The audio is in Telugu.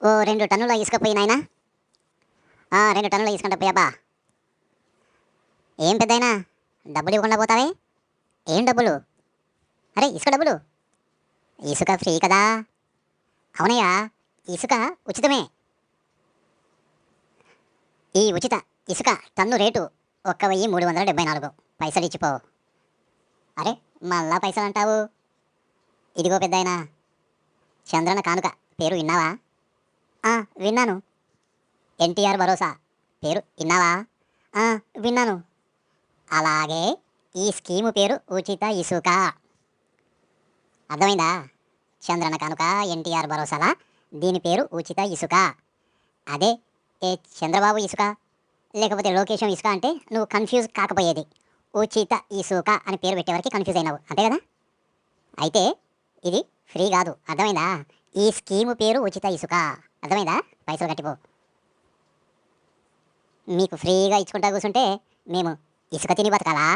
ఓ రెండు టన్నుల ఇసుకపోయినాయనా రెండు టన్నుల ఇసుకంట పోయాబా ఏం పెద్దయినా డబ్బులు ఇవ్వకుండా పోతావే? ఏం డబ్బులు? అరే ఇసుక డబ్బులు? ఇసుక ఫ్రీ కదా? అవునయ్యా ఇసుక ఉచితమే. ఈ ఉచిత ఇసుక టన్ను రేటు ఒక్క వెయ్యి మూడు వందల డెబ్బై నాలుగు. పైసలు ఇచ్చిపో. అరే మళ్ళా పైసలు అంటావు ఇదిగో పెద్దాయనా చంద్రన కానుక పేరు విన్నావా? విన్నాను. ఎన్టీఆర్ భరోసా. పేరు విన్నావా? విన్నాను. అలాగే ఈ స్కీము పేరు ఉచిత ఇసుక. అర్థమైందా? చంద్రన కనుక ఎన్టీఆర్ భరోసాలా దీని పేరు ఉచిత ఇసుక. అదే ఏ చంద్రబాబు ఇసుక? లేకపోతే లోకేషన్ ఇసుక అంటే నువ్వు కన్ఫ్యూజ్ కాకపోయేది. ఉచిత ఇసుక అని పేరు పెట్టేవరకు కన్ఫ్యూజ్ అయినావు. అంతే కదా? అయితే ఇది ఫ్రీ కాదు. అర్థమైందా? ఈ స్కీము పేరు ఉచిత ఇసుక. అర్థమైందా? పైసలు కట్టిపో. మీకు ఫ్రీగా ఇచ్చుకుంటా కూర్చుంటే మేము ఇసుక తిని బతకాలా?